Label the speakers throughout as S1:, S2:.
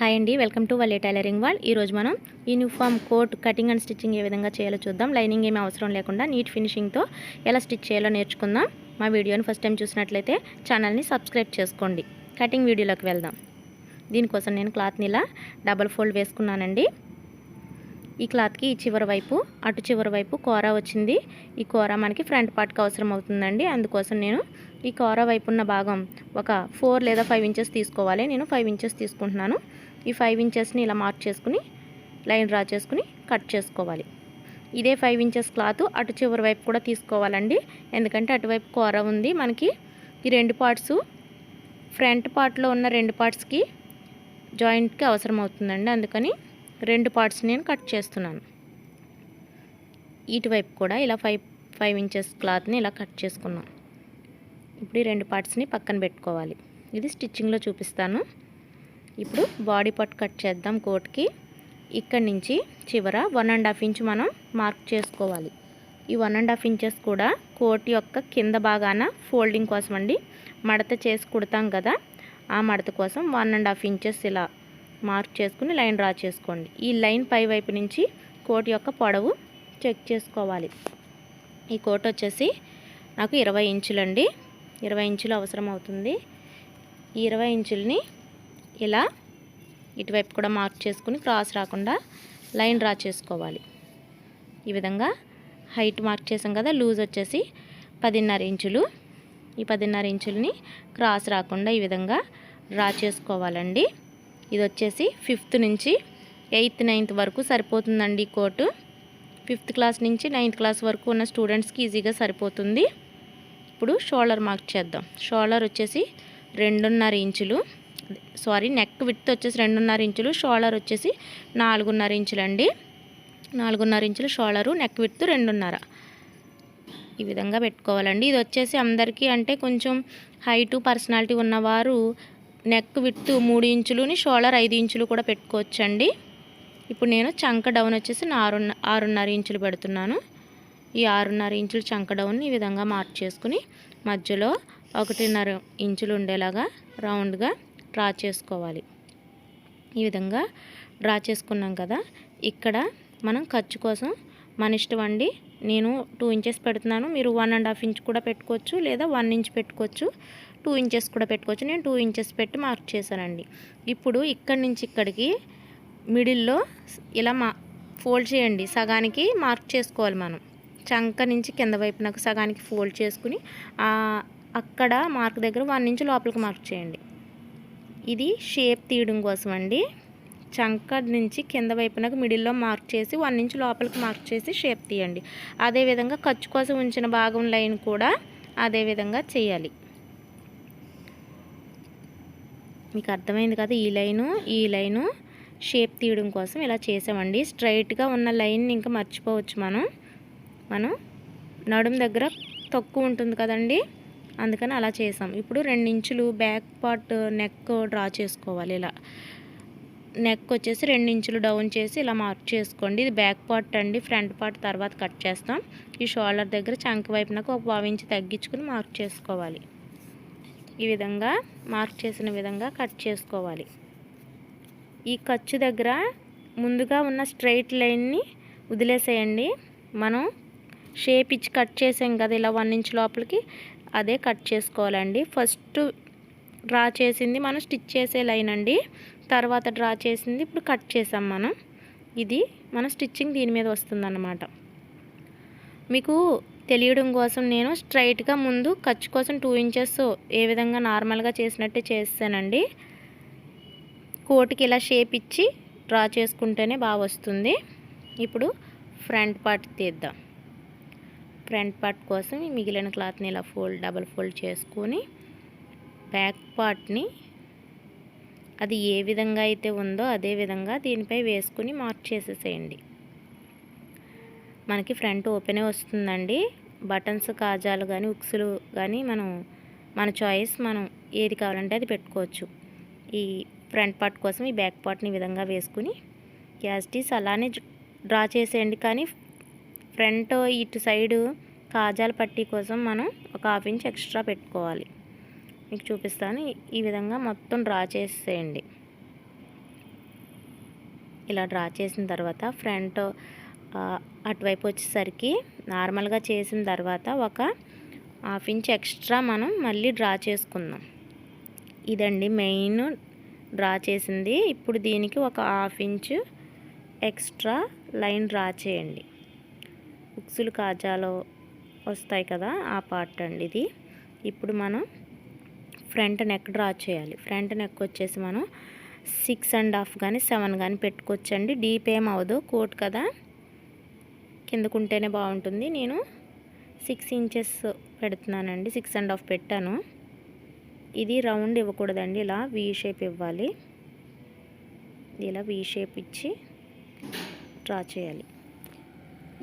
S1: Hi అండి welcome to Valle tailoring wall ఈరోజు మనం uniform coat cutting and stitching ఏ విధంగా చేయాలో చూద్దాం. లైనింగ్ ఏమీ అవసరం లేకుండా నీట్ ఫినిషింగ్తో ఎలా స్టిచ్ చేయాలో నేర్చుకుందాం. మా వీడియోని ఫస్ట్ టైం చూసినట్లయితే ఛానల్ని సబ్స్క్రైబ్ చేసుకోండి. కటింగ్ వీడియోలోకి వెళ్దాం. దీనికోసం నేను క్లాత్ని ఇలా డబల్ ఫోల్డ్ వేసుకున్నానండి. ఈ క్లాత్కి ఈ చివరి వైపు అటు చివరి వైపు కూర వచ్చింది. ఈ కూర మనకి ఫ్రంట్ పార్ట్కి అవసరం అవుతుందండి. అందుకోసం నేను ఈ కూర వైపు ఉన్న భాగం ఒక ఫోర్ లేదా ఫైవ్ ఇంచెస్ తీసుకోవాలి. నేను ఫైవ్ ఇంచెస్ తీసుకుంటున్నాను. ఈ ఫైవ్ ఇంచెస్ని ఇలా మార్క్ చేసుకుని లైన్ డ్రా చేసుకుని కట్ చేసుకోవాలి. ఇదే ఫైవ్ ఇంచెస్ క్లాత్ అటు చివరి వైపు కూడా తీసుకోవాలండి. ఎందుకంటే అటువైపు కూర ఉంది. మనకి ఈ రెండు పార్ట్స్ ఫ్రంట్ పార్ట్లో ఉన్న రెండు పార్ట్స్కి జాయింట్కి అవసరం అవుతుందండి. అందుకని రెండు పార్ట్స్ నేను కట్ చేస్తున్నాను. ఇటువైపు కూడా ఇలా ఫైవ్ ఫైవ్ ఇంచెస్ క్లాత్ని ఇలా కట్ చేసుకున్నాం. ఇప్పుడు ఈ రెండు పార్ట్స్ని పక్కన పెట్టుకోవాలి. ఇది స్టిచ్చింగ్లో చూపిస్తాను. ఇప్పుడు బాడీ పార్ట్ కట్ చేద్దాం కోట్కి. ఇక్కడ నుంచి చివర వన్ అండ్ హాఫ్ ఇంచ్ మనం మార్క్ చేసుకోవాలి. ఈ వన్ అండ్ హాఫ్ ఇంచెస్ కూడా కోట్ యొక్క కింద భాగాన ఫోల్డింగ్ కోసం అండి. మడత చేసి కుడతాం కదా ఆ మడత కోసం వన్ అండ్ హాఫ్ ఇంచెస్ ఇలా మార్క్ చేసుకుని లైన్ డ్రా చేసుకోండి. ఈ లైన్ పై వైపు నుంచి కోట్ యొక్క పొడవు చెక్ చేసుకోవాలి. ఈ కోట్ వచ్చేసి నాకు ఇరవై ఇంచులండి. ఇరవై ఇంచులు అవసరం అవుతుంది. ఈ ఇరవై ఇంచుల్ని ఇలా ఇటువైపు కూడా మార్క్ చేసుకుని క్రాస్ రాకుండా లైన్ డ్రా చేసుకోవాలి. ఈ విధంగా హైట్ మార్క్ చేసాం కదా లూజ్ వచ్చేసి పదిన్నర ఇంచులు. ఈ పదిన్నర ఇంచులని క్రాస్ రాకుండా ఈ విధంగా డ్రా చేసుకోవాలండి. ఇది వచ్చేసి ఫిఫ్త్ నుంచి ఎయిత్ నైన్త్ వరకు సరిపోతుందండి కోటు. ఫిఫ్త్ క్లాస్ నుంచి నైన్త్ క్లాస్ వరకు ఉన్న స్టూడెంట్స్కి ఈజీగా సరిపోతుంది. ఇప్పుడు షోల్డర్ మార్క్ చేద్దాం. షోల్డర్ వచ్చేసి రెండున్నర ఇంచులు. సారీ నెక్ విత్ వచ్చేసి రెండున్నర ఇంచులు షోల్డర్ వచ్చేసి నాలుగున్నర ఇంచులు అండి నాలుగున్నర ఇంచులు షోల్డరు నెక్ విత్ రెండున్నర. ఈ విధంగా పెట్టుకోవాలండి. ఇది వచ్చేసి అందరికీ అంటే కొంచెం హైటు పర్సనాలిటీ ఉన్నవారు నెక్ విత్ మూడు ఇంచులుని షోల్డర్ ఐదు ఇంచులు కూడా పెట్టుకోవచ్చండి. ఇప్పుడు నేను చంక డౌన్ వచ్చేసి ఆరున్న ఆరున్నర ఇంచులు పెడుతున్నాను. ఈ ఆరున్నర ఇంచులు చంక డౌన్ని ఈ విధంగా మార్చేసుకుని మధ్యలో ఒకటిన్నర ఇంచులు ఉండేలాగా రౌండ్గా డ్రా చేసుకోవాలి. ఈ విధంగా డ్రా చేసుకున్నాం కదా ఇక్కడ మనం ఖర్చు కోసం మన ఇష్టం అండి నేను టూ ఇంచెస్ పెడుతున్నాను మీరు వన్ అండ్ హాఫ్ ఇంచ్ కూడా పెట్టుకోవచ్చు లేదా వన్ ఇంచ్ పెట్టుకోవచ్చు టూ ఇంచెస్ కూడా పెట్టుకోవచ్చు నేను టూ ఇంచెస్ పెట్టి మార్క్ చేశానండి. ఇప్పుడు ఇక్కడి నుంచి ఇక్కడికి మిడిల్లో ఇలా మా ఫోల్డ్ చేయండి సగానికి మార్క్ చేసుకోవాలి మనం. చంక నుంచి కింద వైపు నాకు సగానికి ఫోల్డ్ చేసుకుని అక్కడ మార్క్ దగ్గర వన్ ఇంచ్ లోపలికి మార్క్ చేయండి. ఇది షేప్ తీయడం కోసం అండి చంక నుంచి కింద వైపునకు మిడిల్లో మార్క్ చేసి వన్ ఇంచ్ లోపలికి మార్క్ చేసి షేప్ తీయండి. అదేవిధంగా ఖర్చు కోసం ఉంచిన భాగం లైన్ కూడా అదేవిధంగా చేయాలి. మీకు అర్థమైంది కదా ఈ లైను ఈ లైను షేప్ తీయడం కోసం ఇలా చేసామండి. స్ట్రైట్గా ఉన్న లైన్ ఇంకా మర్చిపోవచ్చు మనం. మనం నడుం దగ్గర తక్కువ ఉంటుంది కదండి. అందుకని అలా చేసాం. ఇప్పుడు ఇంచులు బ్యాక్ పార్ట్ నెక్ డ్రా చేసుకోవాలి ఇలా. నెక్ వచ్చేసి ఇంచులు డౌన్ చేసి ఇలా మార్క్ చేసుకోండి. ఇది బ్యాక్ పార్ట్ అండి ఫ్రంట్ పార్ట్ తర్వాత కట్ చేస్తాం. ఈ షోల్డర్ దగ్గర చంక వైపునకు ఒక పావించి ఇంచు తగ్గించుకుని మార్క్ చేసుకోవాలి. ఈ విధంగా మార్క్ చేసిన విధంగా కట్ చేసుకోవాలి. ఈ ఖర్చు దగ్గర ముందుగా ఉన్న స్ట్రైట్ లైన్ని వదిలేసేయండి. మనం షేప్ ఇచ్చి కట్ చేసాం కదా ఇలా వన్ ఇంచ్ లోపలికి. అదే కట్ చేసుకోవాలండి. ఫస్ట్ డ్రా చేసింది మనం స్టిచ్ చేసే లైన్ అండి. తర్వాత డ్రా చేసింది ఇప్పుడు కట్ చేసాం మనం. ఇది మన స్టిచ్చింగ్ దీని మీద వస్తుందన్నమాట. మీకు తెలియడం కోసం నేను స్ట్రైట్గా ముందు ఖర్చు కోసం టూ ఇంచెస్ ఏ విధంగా నార్మల్గా చేసినట్టే చేస్తానండి. కోటికి ఇలా షేప్ ఇచ్చి డ్రా చేసుకుంటేనే బాగా వస్తుంది. ఇప్పుడు ఫ్రంట్ పార్ట్ తీద్దాం. ఫ్రంట్ పార్ట్ కోసం మిగిలిన క్లాత్ని ఇలా ఫోల్డ్ డబల్ ఫోల్డ్ చేసుకొని బ్యాక్ పార్ట్ని అది ఏ విధంగా అయితే ఉందో అదే విధంగా దీనిపై వేసుకుని మార్క్ చేసేసేయండి. మనకి ఫ్రంట్ ఓపెనే వస్తుందండి. బటన్స్ కాజాలు కానీ ఉక్సులు కానీ మనం మన చాయిస్ మనం ఏది కావాలంటే అది పెట్టుకోవచ్చు. ఈ ఫ్రంట్ పార్ట్ కోసం ఈ బ్యాక్ పార్ట్ని ఈ విధంగా వేసుకుని క్యాస్టీస్ అలానే డ్రా చేసేయండి. కానీ ఫ్రంట్ ఇటు సైడు కాజాల పట్టీ కోసం మనం ఒక హాఫ్ ఇంచ్ ఎక్స్ట్రా పెట్టుకోవాలి. మీకు చూపిస్తాను. ఈ విధంగా మొత్తం డ్రా చేసేయండి. ఇలా డ్రా చేసిన తర్వాత ఫ్రంట్ అటువైపు వచ్చేసరికి నార్మల్గా చేసిన తర్వాత ఒక హాఫ్ ఇంచ్ ఎక్స్ట్రా మనం మళ్ళీ డ్రా చేసుకుందాం. ఇదండి మెయిన్ డ్రా చేసింది. ఇప్పుడు దీనికి ఒక half inch extra line draw చేయండి. ఉక్సులు కాజాలో వస్తాయి కదా ఆ పార్ట్ అండి ఇది. ఇప్పుడు మనం ఫ్రంట్ నెక్ డ్రా చేయాలి. ఫ్రంట్ నెక్ వచ్చేసి మనం సిక్స్ అండ్ హాఫ్ కానీ సెవెన్ కానీ పెట్టుకోవచ్చండి. డీప్ ఏం అవ్వదు. కోట్ కదా. కిందకుంటేనే బాగుంటుంది. నేను సిక్స్ ఇంచెస్ పెడుతున్నానండి. సిక్స్ అండ్ హాఫ్ పెట్టాను. ఇది రౌండ్ ఇవ్వకూడదండి. ఇలా వీ షేప్ ఇవ్వాలి. ఇలా వీ షేప్ ఇచ్చి డ్రా చేయాలి.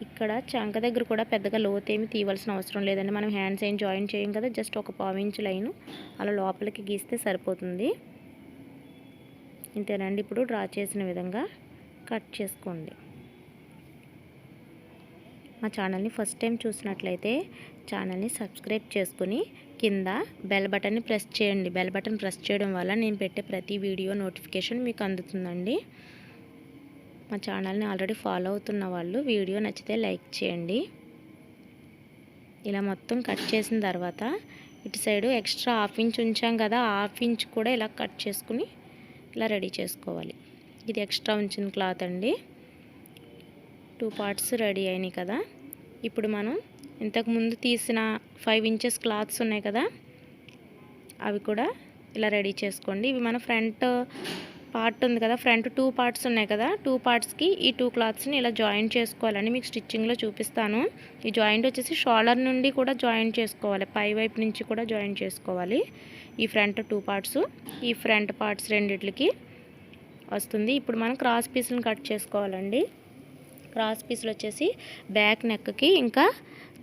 S1: ఇక్కడ చంక దగ్గర కూడా పెద్దగా లోతు ఏమి తీయవలసిన అవసరం లేదండి. మనం హ్యాండ్స్ ఏం జాయిన్ చేయం కదా జస్ట్ ఒక పావు ఇంచు లైన్ అలా లోపలికి గీస్తే సరిపోతుంది. ఇంతేనండి ఇప్పుడు డ్రా చేసిన విధంగా కట్ చేసుకోండి. మా ఛానల్ని ఫస్ట్ టైం చూసినట్లయితే ఛానల్ని సబ్స్క్రైబ్ చేసుకుని కింద బెల్ బటన్ని ప్రెస్ చేయండి. బెల్ బటన్ ప్రెస్ చేయడం వల్ల నేను పెట్టే ప్రతి వీడియో నోటిఫికేషన్ మీకు అందుతుందండి. మా ఛానల్ని ఆల్రెడీ ఫాలో అవుతున్న వాళ్ళు వీడియో నచ్చితే లైక్ చేయండి. ఇలా మొత్తం కట్ చేసిన తర్వాత ఇటు సైడు ఎక్స్ట్రా హాఫ్ ఇంచ్ ఉంచాం కదా హాఫ్ ఇంచ్ కూడా ఇలా కట్ చేసుకుని ఇలా రెడీ చేసుకోవాలి. ఇది ఎక్స్ట్రా ఉంచిన క్లాత్ అండి. టూ పార్ట్స్ రెడీ అయినాయి కదా. ఇప్పుడు మనం ఇంతకుముందు తీసిన ఫైవ్ ఇంచెస్ క్లాత్స్ ఉన్నాయి కదా అవి కూడా ఇలా రెడీ చేసుకోండి. ఇవి మన ఫ్రంట్ పార్ట్ ఉంది కదా ఫ్రంట్ టూ పార్ట్స్ ఉన్నాయి కదా టూ పార్ట్స్కి ఈ టూ క్లాత్స్ని ఇలా జాయింట్ చేసుకోవాలండి మీకు స్టిచ్చింగ్లో చూపిస్తాను. ఈ జాయింట్ వచ్చేసి షోల్డర్ నుండి కూడా జాయింట్ చేసుకోవాలి పై వైపు నుంచి కూడా జాయింట్ చేసుకోవాలి. ఈ ఫ్రంట్ టూ పార్ట్స్ ఈ ఫ్రంట్ పార్ట్స్ రెండిట్లకి వస్తుంది. ఇప్పుడు మనం క్రాస్ పీస్ని కట్ చేసుకోవాలండి. క్రాస్ పీసులు వచ్చేసి బ్యాక్ నెక్కి ఇంకా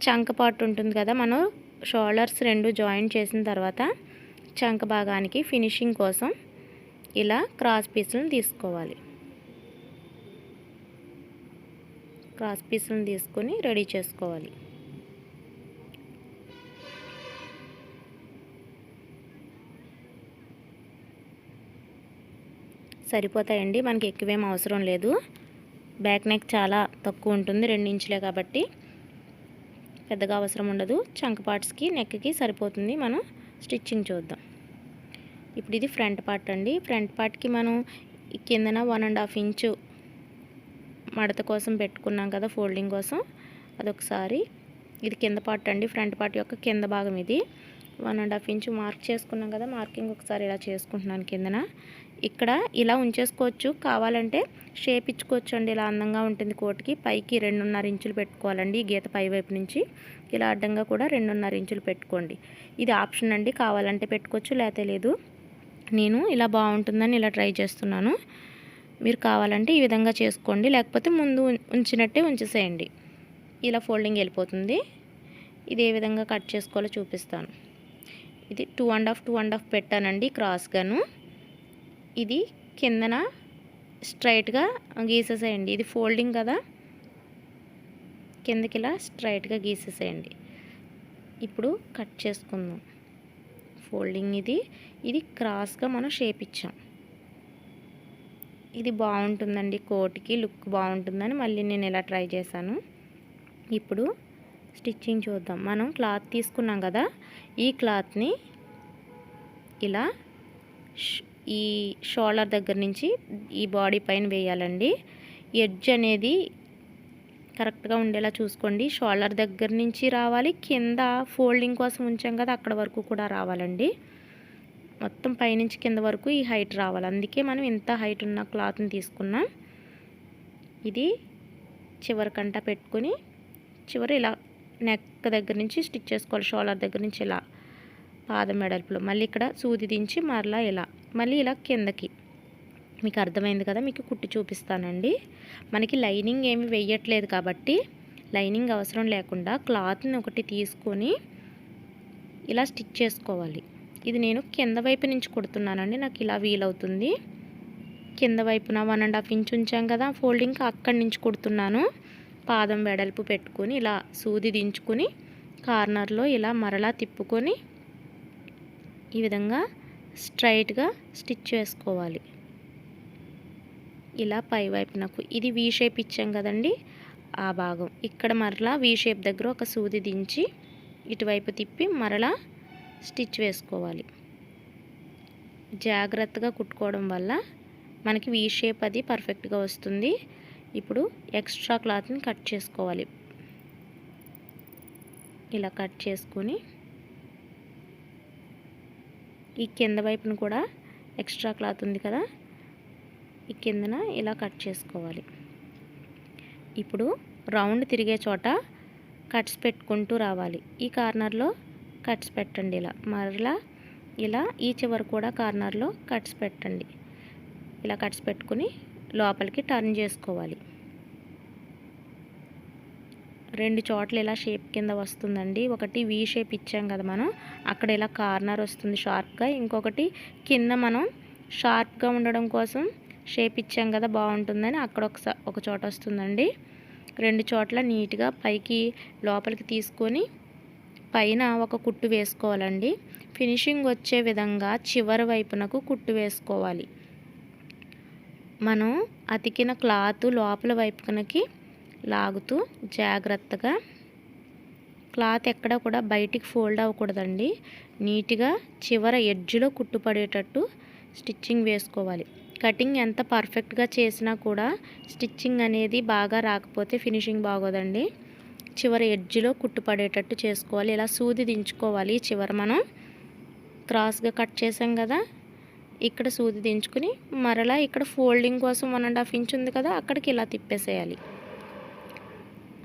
S1: చంక పార్ట్ ఉంటుంది కదా మనం షోల్డర్స్ రెండు జాయింట్ చేసిన తర్వాత చంక భాగానికి ఫినిషింగ్ కోసం ఇలా క్రాస్ పీసులను తీసుకోవాలి. క్రాస్ పీసులను తీసుకొని రెడీ చేసుకోవాలి. సరిపోతాయండి. మనకి ఎక్కువేం అవసరం లేదు. బ్యాక్ నెక్ చాలా తక్కువ ఉంటుంది. రెండు ఇంచులే కాబట్టి పెద్దగా అవసరం ఉండదు. చంక పార్ట్స్కి నెక్కి సరిపోతుంది. మనం స్టిచ్చింగ్ చూద్దాం. ఇప్పుడు ఇది ఫ్రంట్ పార్ట్ అండి. ఫ్రంట్ పార్ట్కి మనం కిందన వన్ అండ్ హాఫ్ ఇంచు మడత కోసం పెట్టుకున్నాం కదా ఫోల్డింగ్ కోసం. అదొకసారి. ఇది కింద పార్ట్ అండి. ఫ్రంట్ పార్ట్ యొక్క కింద భాగం ఇది. One and half inch mark చేసుకున్నాం కదా మార్కింగ్ ఒకసారి ఇలా చేసుకుంటున్నాను కిందన. ఇక్కడ ఇలా ఉంచేసుకోవచ్చు. కావాలంటే షేప్ ఇచ్చుకోవచ్చు అండి ఇలా అందంగా ఉంటుంది కోటికి. పైకి రెండున్నర ఇంచులు పెట్టుకోవాలండి. ఈ గీత పై వైపు నుంచి. ఇలా అడ్డంగా కూడా రెండున్నర ఇంచులు పెట్టుకోండి. ఇది ఆప్షన్ అండి. కావాలంటే పెట్టుకోవచ్చు లేతే లేదు. నేను ఇలా బాగుంటుందని ఇలా ట్రై చేస్తున్నాను. మీరు కావాలంటే ఈ విధంగా చేసుకోండి. లేకపోతే ముందు ఉం- ఉంచినట్టే ఉంచేసేయండి. ఇలా ఫోల్డింగ్ వెళ్ళిపోతుంది. ఇది ఏ విధంగా కట్ చేసుకోవాలో చూపిస్తాను. ఇది two and half two and half పెట్టానండి క్రాస్గాను. ఇది కిందన స్ట్రైట్గా గీసేసేయండి. ఇది ఫోల్డింగ్ కదా. కిందకి ఇలా స్ట్రైట్గా గీసేసేయండి. ఇప్పుడు కట్ చేసుకుందాం. ఫోల్డింగ్ ఇది. ఇది క్రాస్గా మనం షేప్ ఇచ్చాం. ఇది బాగుంటుందండి కోట్కి లుక్ బాగుంటుందని మళ్ళీ నేను ఇలా ట్రై చేశాను. ఇప్పుడు స్టిచ్చింగ్ చూద్దాం. మనం క్లాత్ తీసుకున్నాం కదా ఈ క్లాత్ని ఇలా ఈ షోల్డర్ దగ్గర నుంచి ఈ బాడీ పైన వేయాలండి. ఎడ్జ్ అనేది కరెక్ట్గా ఉండేలా చూసుకోండి. షోల్డర్ దగ్గర నుంచి రావాలి. కింద ఫోల్డింగ్ కోసం ఉంచాం కదా అక్కడ వరకు కూడా రావాలండి. మొత్తం పైనుంచి కింద వరకు ఈ హైట్ రావాలి. అందుకే మనం ఇంత హైట్ ఉన్న క్లాత్ని తీసుకున్నాం. ఇది చివరికంట పెట్టుకొని చివరి ఇలా నెక్ దగ్గర నుంచి స్టిచ్ చేసుకోవాలి. షోల్డర్ దగ్గర నుంచి ఇలా పాదం మెడల్పులో మళ్ళీ ఇక్కడ సూది దించి మరలా ఇలా మళ్ళీ ఇలా కిందకి. మీకు అర్థమైంది కదా మీకు కుట్టి చూపిస్తానండి. మనకి లైనింగ్ ఏమి వేయట్లేదు కాబట్టి లైనింగ్ అవసరం లేకుండా క్లాత్ని ఒకటి తీసుకొని ఇలా స్టిచ్ చేసుకోవాలి. ఇది నేను కింద వైపు నుంచి కుడుతున్నానండి నాకు ఇలా వీలవుతుంది. కింద వైపున వన్ అండ్ హాఫ్ ఇంచ్ ఉంచాం కదా ఫోల్డింగ్ అక్కడి నుంచి కుడుతున్నాను. పాదం వెడల్పు పెట్టుకొని ఇలా సూది దించుకొని కార్నర్లో ఇలా మరలా తిప్పుకొని ఈ విధంగా స్ట్రైట్గా స్టిచ్ చేసుకోవాలి. ఇలా పై వైపునకు ఇది వీ షేప్ ఇచ్చాం కదండి ఆ భాగం. ఇక్కడ మరలా వీ షేప్ దగ్గర ఒక సూది దించి ఇటువైపు తిప్పి మరలా స్టిచ్ వేసుకోవాలి. జాగ్రత్తగా కుట్టుకోవడం వల్ల మనకి వీ షేప్ అది పర్ఫెక్ట్గా వస్తుంది. ఇప్పుడు ఎక్స్ట్రా క్లాత్ని కట్ చేసుకోవాలి. ఇలా కట్ చేసుకొని ఈ కింద వైపున కూడా ఎక్స్ట్రా క్లాత్ ఉంది కదా ఈ కిందన ఇలా కట్ చేసుకోవాలి. ఇప్పుడు రౌండ్ తిరిగే చోట కట్స్ పెట్టుకుంటూ రావాలి. ఈ కార్నర్లో కట్స్ పెట్టండి ఇలా. మరలా ఇలా ఈ చివరి కూడా కార్నర్లో కట్స్ పెట్టండి. ఇలా కట్స్ పెట్టుకుని లోపలికి టర్న్ చేసుకోవాలి. రెండు చోట్ల ఇలా షేప్ కింద వస్తుందండి. ఒకటి వీ షేప్ ఇచ్చాం కదా మనం. అక్కడ ఇలా కార్నర్ వస్తుంది షార్ప్గా. ఇంకొకటి కింద మనం షార్ప్గా ఉండడం కోసం షేప్ ఇచ్చాం కదా బాగుంటుందని అక్కడ ఒక ఒక చోట వస్తుందండి. రెండు చోట్ల నీట్గా పైకి లోపలికి తీసుకొని పైన ఒక కుట్టు వేసుకోవాలండి. ఫినిషింగ్ వచ్చే విధంగా చివరి వైపునకు కుట్టు వేసుకోవాలి. మనం అతికిన క్లాత్ లోపల వైపునకి లాగుతూ జాగ్రత్తగా క్లాత్ ఎక్కడ కూడా బయటికి ఫోల్డ్ అవ్వకూడదండి. నీట్గా చివర ఎడ్జ్లో కుట్టుపడేటట్టు స్టిచ్చింగ్ వేసుకోవాలి. కటింగ్ ఎంత పర్ఫెక్ట్గా చేసినా కూడా స్టిచ్చింగ్ అనేది బాగా రాకపోతే ఫినిషింగ్ బాగోదండి. చివరి ఎడ్జ్లో కుట్టుపడేటట్టు చేసుకోవాలి. ఇలా సూది దించుకోవాలి చివర మనం. క్రాస్గా కట్ చేసాం కదా ఇక్కడ సూది దించుకుని మరలా ఇక్కడ ఫోల్డింగ్ కోసం వన్ అండ్ హాఫ్ ఇంచ్ ఉంది కదా అక్కడికి ఇలా తిప్పేసేయాలి.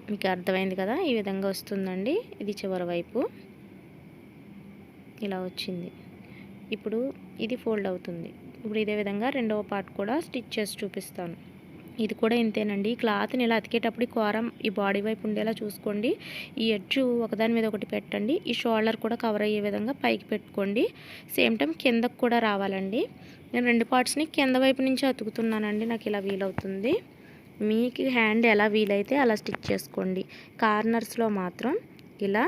S1: మీకు అర్థమైంది కదా ఈ విధంగా వస్తుందండి. ఇది చివరి వైపు. ఇలా వచ్చింది. ఇప్పుడు ఇది ఫోల్డ్ అవుతుంది. ఇప్పుడు ఇదే విధంగా రెండవ పార్ట్ కూడా స్టిచ్ చేసి చూపిస్తాను. ఇది కూడా ఇంతేనండి. ఈ క్లాత్ని ఇలా అతికేటప్పుడు కోరం ఈ బాడీ వైపు ఉండేలా చూసుకోండి. ఈ ఎడ్జ్ ఒకదాని మీద ఒకటి పెట్టండి. ఈ షోల్డర్ కూడా కవర్ అయ్యే విధంగా పైకి పెట్టుకోండి. సేమ్ టైం కిందకు కూడా రావాలండి. నేను రెండు పార్ట్స్ని కింద వైపు నుంచి అతుకుతున్నానండి. నాకు ఇలా వీలవుతుంది. మీకు హ్యాండ్ ఎలా వీలైతే అలా స్టిచ్ చేసుకోండి. కార్నర్స్లో మాత్రం ఇలా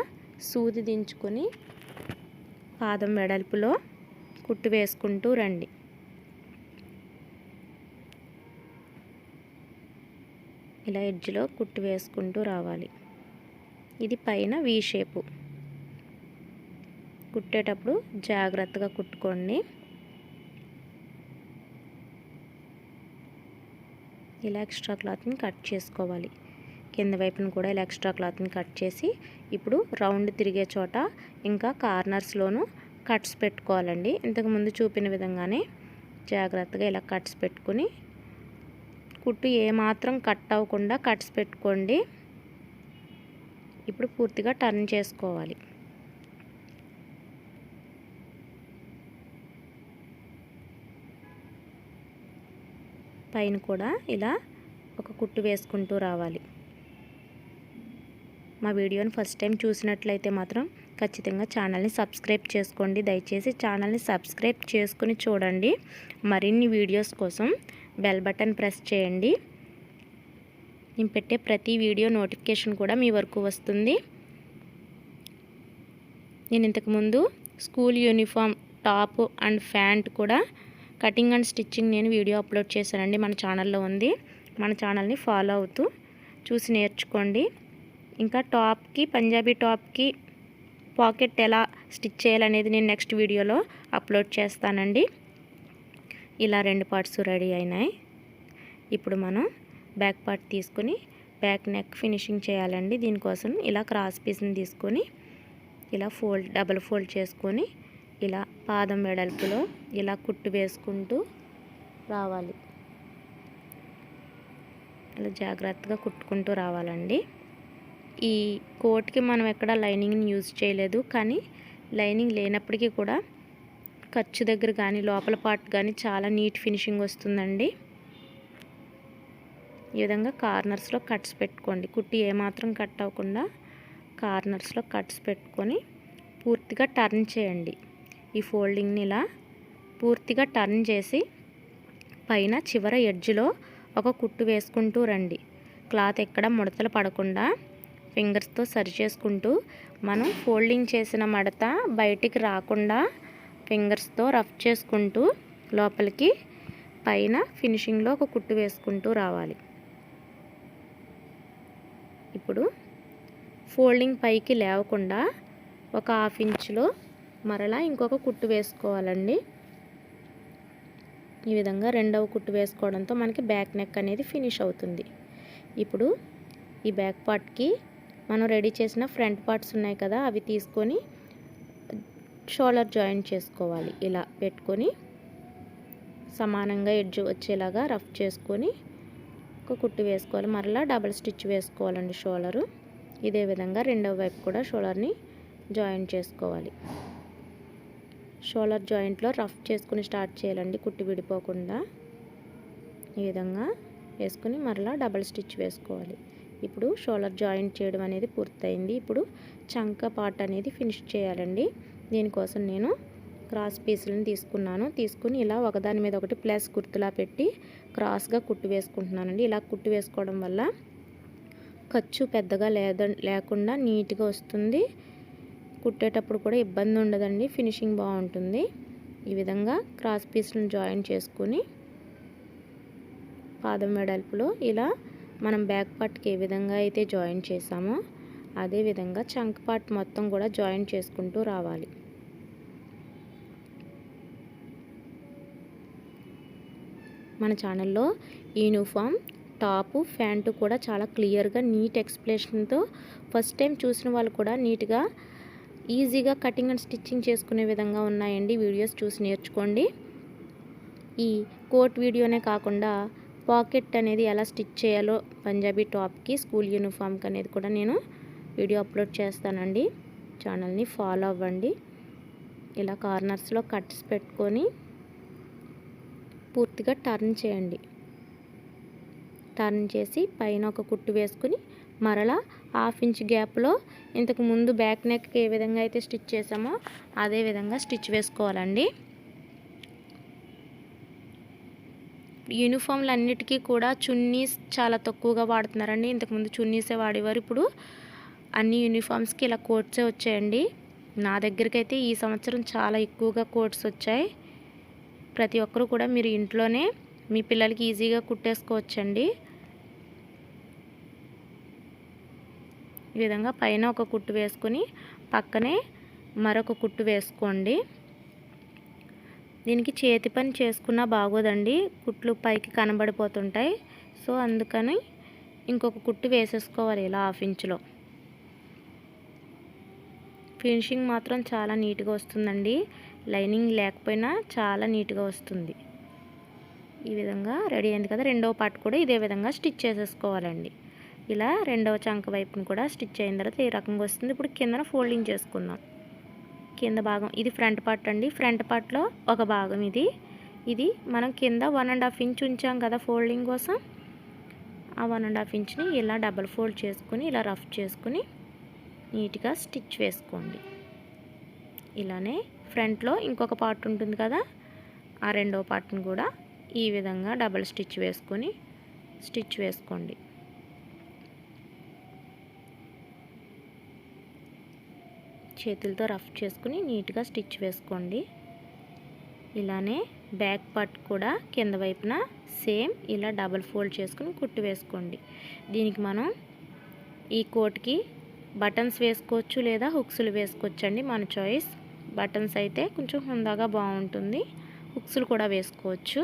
S1: సూది దించుకొని పాదం వెడల్పులో కుట్టు వేసుకుంటూ రండి. ఇలా ఎడ్జ్లో కుట్టు వేసుకుంటూ రావాలి. ఇది పైన వీ షేపు కుట్టేటప్పుడు జాగ్రత్తగా కుట్టుకోండి. ఇలా ఎక్స్ట్రా క్లాత్ని కట్ చేసుకోవాలి. కింద వైపున కూడా ఇలా ఎక్స్ట్రా క్లాత్ని కట్ చేసి ఇప్పుడు రౌండ్ తిరిగే చోట ఇంకా కార్నర్స్లోనూ కట్స్ పెట్టుకోవాలండి. ఇంతకుముందు చూపిన విధంగానే జాగ్రత్తగా ఇలా కట్స్ పెట్టుకుని కుట్టు ఏమాత్రం కట్ అవ్వకుండా కట్స్ పెట్టుకోండి. ఇప్పుడు పూర్తిగా టర్న్ చేసుకోవాలి. పైన కూడా ఇలా ఒక కుట్టు వేసుకుంటూ రావాలి. మా వీడియోని ఫస్ట్ టైం చూసినట్లయితే మాత్రం ఖచ్చితంగా ఛానల్ని సబ్స్క్రైబ్ చేసుకోండి. దయచేసి ఛానల్ని సబ్స్క్రైబ్ చేసుకుని చూడండి. మరిన్ని వీడియోస్ కోసం బెల్ బటన్ ప్రెస్ చేయండి. నేను పెట్టే ప్రతి వీడియో నోటిఫికేషన్ కూడా మీ వరకు వస్తుంది. నేను ఇంతకుముందు school uniform top and pant కూడా కటింగ్ అండ్ స్టిచ్చింగ్ నేను వీడియో అప్లోడ్ చేశానండి. మన ఛానల్లో ఉంది. మన ఛానల్ని ఫాలో అవుతూ చూసి నేర్చుకోండి. ఇంకా టాప్కి పంజాబీ టాప్కి పాకెట్ ఎలా స్టిచ్ చేయాలనేది నేను నెక్స్ట్ వీడియోలో అప్లోడ్ చేస్తానండి. ఇలా రెండు పార్ట్స్ రెడీ అయినాయి. ఇప్పుడు మనం బ్యాక్ పార్ట్ తీసుకొని బ్యాక్ నెక్ ఫినిషింగ్ చేయాలండి. దీనికోసం ఇలా క్రాస్ పీస్ని తీసుకొని ఇలా ఫోల్డ్ డబల్ ఫోల్డ్ చేసుకొని ఇలా పాదం వెడల్పులో ఇలా కుట్టు వేసుకుంటూ రావాలి. ఇలా జాగ్రత్తగా కుట్టుకుంటూ రావాలండి. ఈ కోట్కి మనం ఎక్కడ లైనింగ్ని యూజ్ చేయలేదు. కానీ లైనింగ్ లేనప్పటికీ కూడా ఖర్చు దగ్గర కానీ లోపల పార్ట్ కానీ చాలా నీట్ ఫినిషింగ్ వస్తుందండి. ఈ విధంగా కార్నర్స్లో కట్స్ పెట్టుకోండి. కుట్టి ఏమాత్రం కట్ అవ్వకుండా కార్నర్స్లో కట్స్ పెట్టుకొని పూర్తిగా టర్న్ చేయండి. ఈ ఫోల్డింగ్ని ఇలా పూర్తిగా టర్న్ చేసి పైన చివర ఎడ్జ్లో ఒక కుట్టు వేసుకుంటూ రండి. క్లాత్ ఎక్కడ ముడతలు పడకుండా ఫింగర్స్తో సరి చేసుకుంటూ మనం ఫోల్డింగ్ చేసిన మడత బయటికి రాకుండా ఫింగర్స్తో రఫ్ చేసుకుంటూ లోపలికి పైన ఫినిషింగ్లో ఒక కుట్టు వేసుకుంటూ రావాలి. ఇప్పుడు ఫోల్డింగ్ పైకి లేవకుండా ఒక హాఫ్ ఇంచులో మరలా ఇంకొక కుట్టు వేసుకోవాలండి. ఈ విధంగా రెండవ కుట్టు వేసుకోవడంతో మనకి బ్యాక్ నెక్ అనేది ఫినిష్ అవుతుంది. ఇప్పుడు ఈ బ్యాక్ పార్ట్కి మనం రెడీ చేసిన ఫ్రంట్ పార్ట్స్ ఉన్నాయి కదా అవి తీసుకొని షోల్డర్ జాయింట్ చేసుకోవాలి. ఇలా పెట్టుకొని సమానంగా ఎడ్జ్ వచ్చేలాగా రఫ్ చేసుకొని ఒక కుట్టు వేసుకోవాలి. మరలా డబల్ స్టిచ్ వేసుకోవాలండి షోలరు. ఇదే విధంగా రెండవ వైపు కూడా షోలర్ని జాయింట్ చేసుకోవాలి. షోలర్ జాయింట్లో రఫ్ చేసుకుని స్టార్ట్ చేయాలండి కుట్టి విడిపోకుండా. ఈ విధంగా వేసుకుని మరలా డబల్ స్టిచ్ వేసుకోవాలి. ఇప్పుడు షోలర్ జాయింట్ చేయడం అనేది పూర్తయింది. ఇప్పుడు చంక పార్ట్ అనేది ఫినిష్ చేయాలండి. దీనికోసం నేను క్రాస్ పీసులను తీసుకున్నాను. తీసుకుని ఇలా ఒకదాని మీద ఒకటి ప్లస్ గుర్తులా పెట్టి క్రాస్గా కుట్టు వేసుకుంటున్నానండి. ఇలా కుట్టు వేసుకోవడం వల్ల ఖర్చు పెద్దగా లేద లేకుండా నీట్గా వస్తుంది. కుట్టేటప్పుడు కూడా ఇబ్బంది ఉండదండి. ఫినిషింగ్ బాగుంటుంది. ఈ విధంగా క్రాస్ పీస్లను జాయిన్ చేసుకుని పాదం వెడల్పులో ఇలా మనం బ్యాక్ పార్ట్కి ఏ విధంగా అయితే జాయిన్ చేసామో అదే విధంగా చంక్ పార్ట్ మొత్తం కూడా జాయిన్ చేసుకుంటూ రావాలి. మన ఛానల్లో యూనిఫామ్ టాపు ప్యాంటు కూడా చాలా క్లియర్గా నీట్ ఎక్స్ప్లెనేషన్తో ఫస్ట్ టైం చూసిన వాళ్ళు కూడా నీట్గా ఈజీగా కటింగ్ అండ్ స్టిచ్చింగ్ చేసుకునే విధంగా ఉన్నాయండి. వీడియోస్ చూసి నేర్చుకోండి. ఈ కోట్ వీడియోనే కాకుండా పాకెట్ అనేది ఎలా స్టిచ్ చేయాలో పంజాబీ టాప్కి స్కూల్ యూనిఫామ్కి అనేది కూడా నేను వీడియో అప్లోడ్ చేస్తానండి. ఛానల్ని ఫాలో అవ్వండి. ఇలా కార్నర్స్లో కట్స్ పెట్టుకొని పూర్తిగా టర్న్ చేయండి. టర్న్ చేసి పైన ఒక కుట్టు వేసుకుని మరలా హాఫ్ ఇంచ్ గ్యాప్లో ఇంతకు ముందు బ్యాక్ నెక్కి ఏ విధంగా అయితే స్టిచ్ చేసామో అదే విధంగా స్టిచ్ వేసుకోవాలండి. యూనిఫామ్లు అన్నిటికీ కూడా చున్నీస్ చాలా తక్కువగా వాడుతున్నారండి. ఇంతకుముందు చున్నీసే వాడేవారు. ఇప్పుడు అన్ని యూనిఫామ్స్కి ఇలా కోట్సే వచ్చాయండి. నా దగ్గరికి అయితే ఈ సంవత్సరం చాలా ఎక్కువగా కోట్స్ వచ్చాయి. ప్రతి ఒక్కరు కూడా మీరు ఇంట్లోనే మీ పిల్లలకి ఈజీగా కుట్టేసుకోవచ్చండి. ఈ విధంగా పైన ఒక కుట్టు వేసుకొని పక్కనే మరొక కుట్టు వేసుకోండి. దీనికి చేతి పని చేసుకున్నా బాగోదండి. కుట్లు పైకి కనబడిపోతుంటాయి. సో అందుకని ఇంకొక కుట్టు వేసేసుకోవాలి ఇలా హాఫ్ ఇంచులో. ఫినిషింగ్ మాత్రం చాలా నీట్గా వస్తుందండి. లైనింగ్ లేకపోయినా చాలా నీట్గా వస్తుంది. ఈ విధంగా రెడీ అయింది కదా రెండవ పార్ట్ కూడా ఇదే విధంగా స్టిచ్ చేసేసుకోవాలండి. ఇలా రెండవ చంక వైపును కూడా స్టిచ్ అయిన తర్వాత ఈ రకంగా వస్తుంది. ఇప్పుడు కిందన ఫోల్డింగ్ చేసుకుందాం. కింద భాగం ఇది ఫ్రంట్ పార్ట్ అండి. ఫ్రంట్ పార్ట్లో ఒక భాగం ఇది. ఇది మనం కింద వన్ అండ్ హాఫ్ ఇంచ్ ఉంచాం కదా ఫోల్డింగ్ కోసం. ఆ వన్ అండ్ హాఫ్ ఇంచ్ని ఇలా డబల్ ఫోల్డ్ చేసుకుని ఇలా రఫ్ చేసుకుని నీట్గా స్టిచ్ వేసుకోండి. ఇలానే ఫ్రంట్లో ఇంకొక పార్ట్ ఉంటుంది కదా ఆ రెండో పార్ట్ని కూడా ఈ విధంగా డబల్ స్టిచ్ వేసుకొని స్టిచ్ వేసుకోండి. చేతులతో రఫ్ చేసుకుని నీట్గా స్టిచ్ వేసుకోండి. ఇలానే బ్యాక్ పార్ట్ కూడా కింద వైపున సేమ్ ఇలా డబల్ ఫోల్డ్ చేసుకుని కుట్టు వేసుకోండి. దీనికి మనం ఈ కోట్కి బటన్స్ వేసుకోవచ్చు లేదా హుక్స్లు వేసుకోవచ్చండి మన చాయిస్. బటన్స్ అయితే కొంచెం హుందాగా బాగుంటుంది. హుక్స్లు కూడా వేసుకోవచ్చు.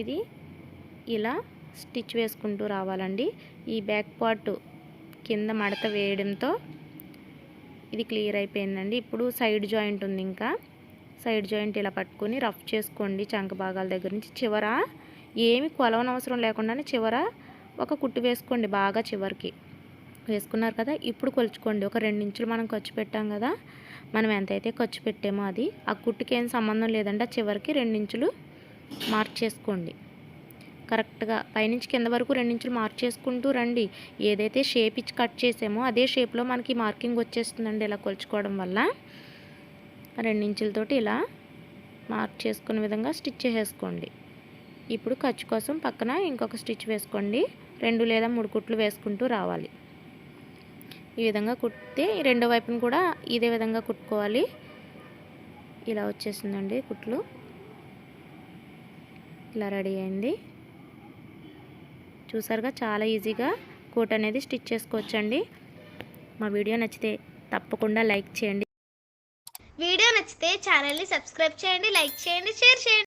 S1: ఇది ఇలా స్టిచ్ వేసుకుంటూ రావాలండి. ఈ బ్యాక్ పార్ట్ కింద మడత వేయడంతో ఇది క్లియర్ అయిపోయిందండి. ఇప్పుడు సైడ్ జాయింట్ ఉంది ఇంకా. సైడ్ జాయింట్ ఇలా పట్టుకొని రఫ్ చేసుకోండి చంక భాగాల దగ్గర నుంచి. చివర ఏమి కొలవనవసరం లేకుండానే చివర ఒక కుట్టు వేసుకోండి బాగా చివరికి. వేసుకున్నారు కదా ఇప్పుడు కొలుచుకోండి. ఒక రెండు ఇంచులు మనం ఖర్చు పెట్టాం కదా మనం ఎంతైతే ఖర్చు పెట్టామో అది. ఆ కుట్టుకి ఏం సంబంధం లేదంటే చివరికి రెండించులు మార్క్ చేసుకోండి. కరెక్ట్గా పైనుంచి కింద వరకు రెండించులు మార్క్ చేసుకుంటూ రండి. ఏదైతే షేప్ ఇచ్చి కట్ చేసామో అదే షేప్లో మనకి మార్కింగ్ వచ్చేస్తుందండి ఇలా కొలుచుకోవడం వల్ల. రెండించులతోటి ఇలా మార్క్ చేసుకునే విధంగా స్టిచ్ చేసేసుకోండి. ఇప్పుడు ఖర్చు కోసం పక్కన ఇంకొక స్టిచ్ వేసుకోండి. రెండు లేదా మూడు కుట్లు వేసుకుంటూ రావాలి. ఈ విధంగా కుట్టి రెండో వైపున కూడా ఇదే విధంగా కుట్టుకోవాలి. ఇలా వచ్చేసిందండి కుట్లు. ఇలా రెడీ అయింది. చూసారుగా చాలా ఈజీగా కోట్ అనేది స్టిచ్ చేసుకోవచ్చండి. మా వీడియో నచ్చితే తప్పకుండా లైక్ చేయండి.
S2: వీడియో నచ్చితే ఛానల్ని సబ్స్క్రైబ్ చేయండి లైక్ చేయండి షేర్ చేయండి.